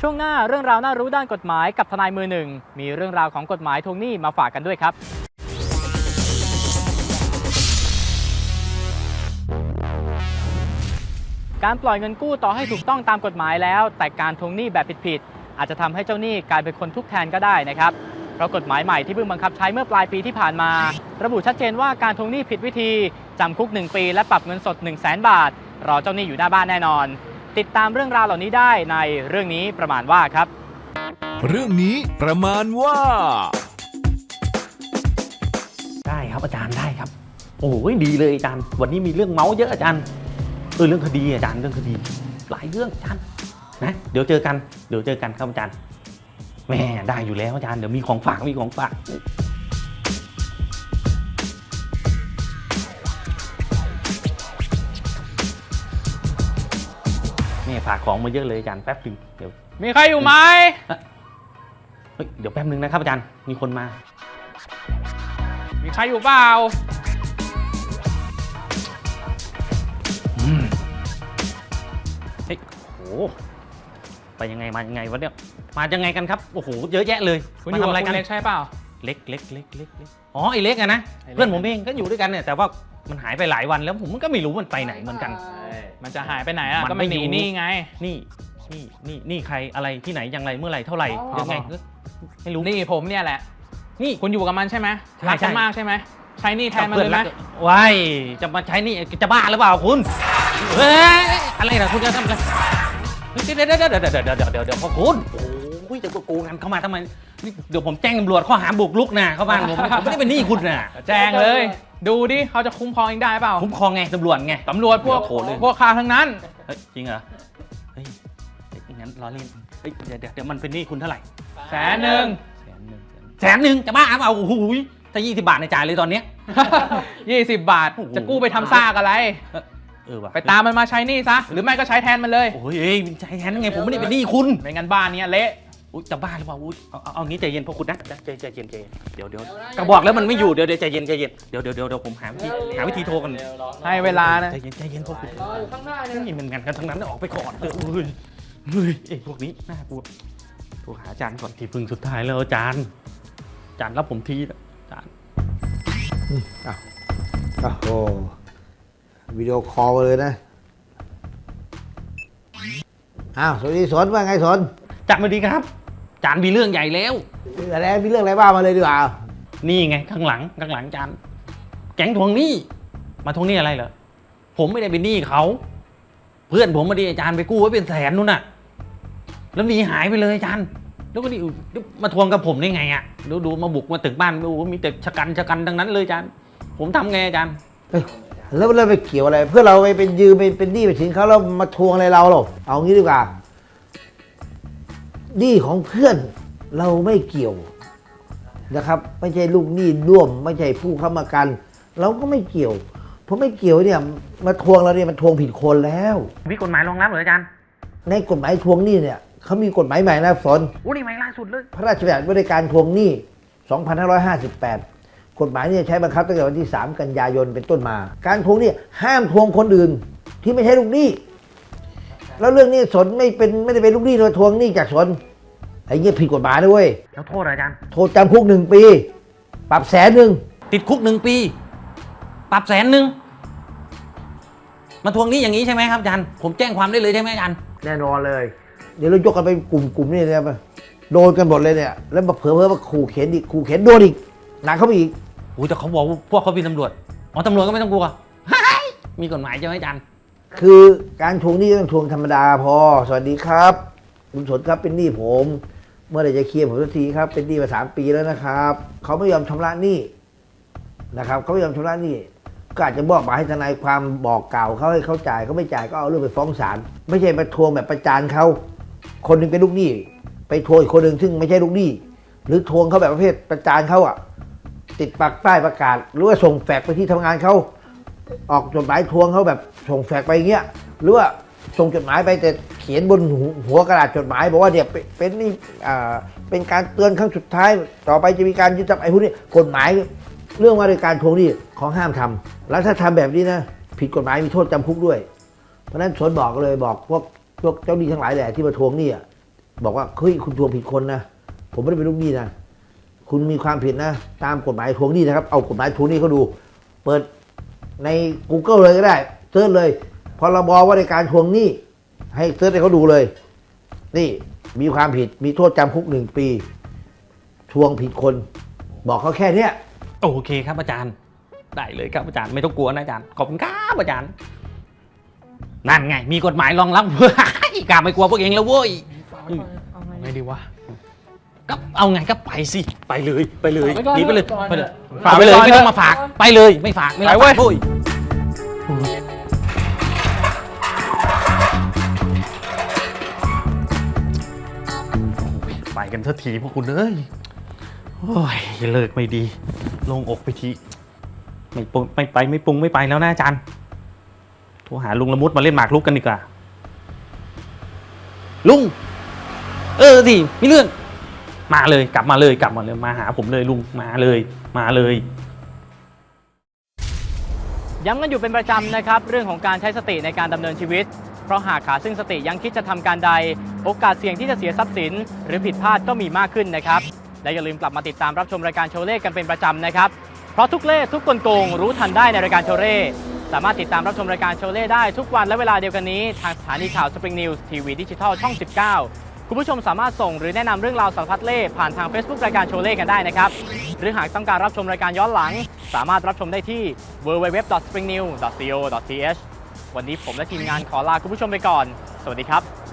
ช่วงหน้าเรื่องราวน่ารู้ด้านกฎหมายกับทนายมือหนึ่ง มีเรื่องราวของกฎหมายทวงหนี้มาฝากกันด้วยครับการปล่อยเงินกู้ต่อให้ถูกต้องตามกฎหมายแล้ว แต่การทวงหนี้แบบผิดๆอาจจะทำให้เจ้าหนี้กลายเป็นคนทุกข์แทนก็ได้นะครับเพราะกฎหมายใหม่ที่เพิ่งบังคับใช้เมื่อปลายปีที่ผ่านมา ระบุชัดเจนว่าการทวงหนี้ผิดวิธีจำคุก 1 ปี และปรับเงินสด 1 0 0 0 0แบาท รอเจ้าหนี้อยู่หน้าบ้านแน่นอน ติดตามเรื่องราวเหล่านี้ได้ในเรื่องนี้ประมาณว่าครับ เรื่องนี้ประมาณว่า ได้ครับอาจารย์ได้ครับ โอ้ยดีเลยอาจารย์ วันนี้มีเรื่องเมาส์เยอะอาจารย์เออเรื่องคดีอาจารย์เรื่องคดี หลายเรื่องอาจารย์นะเดี๋ยวเจอกันเดี๋ยวเจอกันครับอาจารย์แม่ได้อยู่แล้วอาจารย์เดี๋ยวมีของฝากมีของฝาก นี่ฝากของมาเยอะเลยอาจารย์แป๊บนึงเดี๋ยวมีใครอยู่ไหมเฮ้ยเดี๋ยวแป๊บนึงนะครับอาจารย์มีคนมา มีใครอยู่เปล่าเฮ้ยโอ้โหไปยังไงมายังไงวะเนี่ยมายังไงกันครับโอ้โหเยอะแยะเลยคุณอมายู่ทำกับอะไรคุกันณเล็กใช่เปล่า เล็กเล็กเล็กเล็กเล็กอ๋อไอ้เล็กอะนะไอ้เล็ก เพื่อนผมเองก็อยู่ด้วยกันเนี่ยแต่ว่า มันหายไปหลายวันแล้วผมก็ไม่รู้มันไปไหนเหมือนกันมันจะหายไปไหนอะ มันก็ไม่หนีรู้ นี่ไง นี่นี่นี่นี่ใครอะไรที่ไหนอย่างไรเมื่อไหร่เท่าไหร่ยังไงก็ไม่รู้ นี่ผมเนี่ยแหละ นี่ คุณอยู่กับมันใช่ไหมรักกัใช่ นมากใช่ไหมใช้นี่แทนมันเลยไหมไว้จะมาใช้นี่จะบ้าหรือเปล่าคุณเฮ้ยอะไรนะคุณจะทำอะไรเดี๋ยวเดี๋ยวเดี๋ยวเดี๋ยวเดี๋ยวเดี๋ยวเดี๋ยวพ่อคุณโอ้ยจะโกงกันเข้ามาทำไมเดี๋ยวผมแจ้งตำรวจข้อหาบุกรุกนะเข้าบ้านผมผมไม่ได้เป็นหนี้คุณนะแจ้งเลย ดูดิเขาจะคุ้มครองเองได้เปล่า คุ้มครองไงตำรวจไง ตำรวจพวกโทรเลย พวกข้าทั้งนั้น เฮ้ยจริงเหรอ เฮ้ยเฮ้ยงั้นล้อเล่นเฮ้ยเดี๋ยวเดี๋ยวเดี๋ยวมันเป็นหนี้คุณเท่าไหร่แสนหนึ่งแสนหนึ่งแสนหนึ่งจะบ้าเปล่าโอ้โหถ้ายี่สิบบาทในจ่ายเลยตอนเนี้ย ยี่สิบบาท โอ้โห จะกู้ไปทำซากอะไร เออว่ะไปตามมันมาใช้หนี่ซะ หรือไม่ก็ใช้แทนมันเลย โอ้ยเอ้ยใจแทนยังไงผมไม่ได้เป็นหนี้คุณ ไม่งั้นบ้านเนี้ยเละ อุ๊ยจะบ้าหรือเปล่าอุ๊ยเอาเอาเอางี้ใจเย็นพวกคุณนะใจใจเย็นใจเย็นเดี๋ยวเดี๋ยวก็บอกแล้วมันไม่อยู่เดี๋ยวเดี๋ยวใจเย็นใจเย็นเดี๋ยวเดี๋ยวเดี๋ยวเดี๋ยวผมหาวิธีหาวิธีโทรกันให้เวลานะ ใจเย็นใจเย็นพวกคุณนี่มันงานกันทั้งนั้นออกไปก่อนเออเฮ้ยเฮ้ยไอ้พวกนี้น่ากลัวโทรหาอาจารย์ก่อนที่พึ่งสุดท้ายแล้วอาจารย์อาจารย์รับผมทีนะอาจารย์โอ้โหวิดีโอคอลเลยนะ อ้าวสวัสดีสนว่าไงสนอาจารย์สวัสดีครับอา จารย์มีเรื่องใหญ่แล้วมีอะไรมีเรื่องอะไรบ้างมาเลยดีกว่านี่ไงข้างหลังข้างหลังอาจารย์แก๊งทวงหนี้ มาทวงหนี้อะไรเหรอผมไม่ได้เป็นหนี้เขาเพื่อนผมมาดีอาจารย์ไปกู้ไว้เป็นแสนนู่นน่ะ แล้วหนีหายไปเลยอาจารย์ แล้วก็นี่มาทวงกับผมได้ไงอะดูดูมาบุกมาถึงบ้านดูมีแต่ชะกันชะกันทั้งนั้นเลยอาจารย์ ผมทำไงอาจารย์เอ้ยแล้วเราไปเกี่ยวอะไร เพื่อเราไปเป็นยืมไปเป็นหนี้ไปถึงเขาแล้วมาทวงอะไรเราหรอเอางี้ดีกว่า หนี้ของเพื่อนเราไม่เกี่ยวนะครับ ไม่ใช่ลูกหนี้ร่วม ไม่ใช่ผู้ค้ำประกัน เราก็ไม่เกี่ยว เพราะไม่เกี่ยวเนี่ยมาทวงเราเนี่ยมันทวงผิดคนแล้ว มีกฎหมายรองรับเหรออาจารย์ในกฎหมายทวงหนี้เนี่ยเขามีกฎหมายใหม่นะสนโอ้นี่ใหม่ล่าสุดเลย พระราชบัญญัติว่าด้วยการทวงหนี้ 2558 กฎหมายเนี่ยใช้บังคับตั้งแต่วันที่ 3 กันยายนเป็นต้นมา การทวงหนี้ห้ามทวงคนอื่นที่ไม่ใช่ลูกหนี้ แล้วเรื่องนี้สนไม่เป็นไม่ได้เป็นลูกหนี้โดยทวงหนี้จากสนไอ้เงี้ยผิดกฎหมายนะเว้ยแล้วโทษเหรออาจารย์ โทษจำคุกหนึ่งปี ปรับแสนหนึ่งติดคุกหนึ่งปี ปรับแสนหนึ่งมาทวงหนี้อย่างนี้ใช่ไหมครับอาจารย์ ผมแจ้งความได้เลยใช่ไหมอาจารย์ แน่นอนเลย เดี๋ยวเรายกกันไปกลุ่มกลุ่มๆนี่เนี่ยโดนกันหมดเลยเนี่ย แล้วมาเผลอๆมาขู่เข็นอีกขู่เข็นโดนอีกหนักเข้าไปอีกโอ้ยแต่เขาบอกว่าพวกเขาเป็นตำรวจ อ๋อตำรวจก็ไม่ต้องกลัวเฮ้ยมีกฎหมายใช่ไหมอาจารย์ คือการทวงหนี้ต้องทวงธรรมดาพอ สวัสดีครับ คุณสนครับเป็นหนี้ผม เมื่อไหรจะเคลียร์ผมสักทีครับ เป็นหนี้มาสามปีแล้วนะครับ เขาไม่ยอมชำระหนี้นะครับ เขาไม่ยอมชำระหนี้ก็อาจจะบอกมาให้ทนายความบอกกล่าวเขาให้เขาจ่ายเขาไม่จ่ายก็เอาเรื่องไปฟ้องศาลไม่ใช่มาทวงแบบประจานเขาคนหนึงเป็นลูกหนี้ ไปทวงอีกคนหนึ่งซึ่งไม่ใช่ลูกหนี้ หรือทวงเขาแบบประเภทประจานเขาอะติดปักป้ายประกาศ หรือว่าส่งแฟกไปที่ทำงานเขา ออกจดหมายทวงเขาแบบส่งแฟกไปเงี้ย หรือว่าส่งจดหมายไปแต่เขียนบนหัวหัวกระดาษจดหมาย บอกว่าเนี่ยเป็นเป็นนี่เป็นการเตือนครั้งสุดท้าย ต่อไปจะมีการยึดทรัพย์ไอ้พวกนี้กฎหมายเรื่องว่าด้วยการทวงหนี้ของห้ามทำแล้วถ้าทำแบบนี้นะผิดกฎหมายมีโทษจำคุกด้วย เพราะฉะนั้นสนบอกเลยบอกพวกพวกเจ้าหนี้ทั้งหลายแหละที่มาทวงหนี้บอกว่าเฮ้ยคุณทวงผิดคนนะผมไม่ได้เป็นลูกหนี้นะคุณมีความผิดนะ ตามกฎหมายทวงหนี้นะครับ เอากฎหมายทวงหนี้เขาดู เปิด ใน Google เลยก็ได้เซิร์ชเลยพรบว่าในการทวงหนี้ให้เซิร์ชให้เขาดูเลย นี่มีความผิดมีโทษจำคุกหนึ่งปี ทวงผิดคน บอกเขาแค่เนี้ย โอเคครับอาจารย์ ได้เลยครับอาจารย์ไม่ต้องกลัวนะอาจารย์ ขอบคุณครับอาจารย์ นั่นไง มีกฎหมายรองรับกล้าไม่กลัวพวกเองแล้วเว้ย เอาไงดีวะ ก็เอาไงก็ไปสิไปเลยไปเลยเอาไปก่อนหนีไปเลยเอาไปไปก่อนเลยฝากเอาไปเลยไว้ก่อนไม่ต้องมาฝากไปเลยไม่ฝากไม่รับไปเว้ย ฝากโอ้ยไปกันเถอะทีพวกคุณเอ้ยโอ้ยเลิกไม่ดีโลงอกไปทีไม่ปรุงไม่ไปไม่ปรุงไม่ไปแล้วนะอาจารย์โทรหาลุงละมุดมาเล่นหมากรุกกันดีกว่าลุง เออสิมีเรื่อง มาเลยกลับมาเลยกลับมาเลยมาหาผมเลยลุงมาเลยมาเลย ย้ำกันอยู่เป็นประจำนะครับ เรื่องของการใช้สติในการดำเนินชีวิต เพราะหากขาดซึ่งสติยังคิดจะทำการใด โอกาสเสี่ยงที่จะเสียทรัพย์สิน หรือผิดพลาดก็มีมากขึ้นนะครับ และอย่าลืมกลับมาติดตามรับชมรายการโชว์เลขกันเป็นประจำนะครับ เพราะทุกเลขทุกกลโกงรู้ทันได้ในรายการโชว์เลขสามารถติดตามรับชมรายการโชว์เลขได้ทุกวันและเวลาเดียวกันนี้ ทางสถานีข่าว Spring News ทีวีดิจิทัลช่อง 19 คุณผู้ชมสามารถส่งหรือแนะนำเรื่องราวสารพัดเล่ผ่านทาง Facebook รายการโชว์เล่กันได้นะครับ หรือหากต้องการรับชมรายการย้อนหลัง สามารถรับชมได้ที่ www.springnew.co.th วันนี้ผมและทีมงานขอลาคุณผู้ชมไปก่อน สวัสดีครับ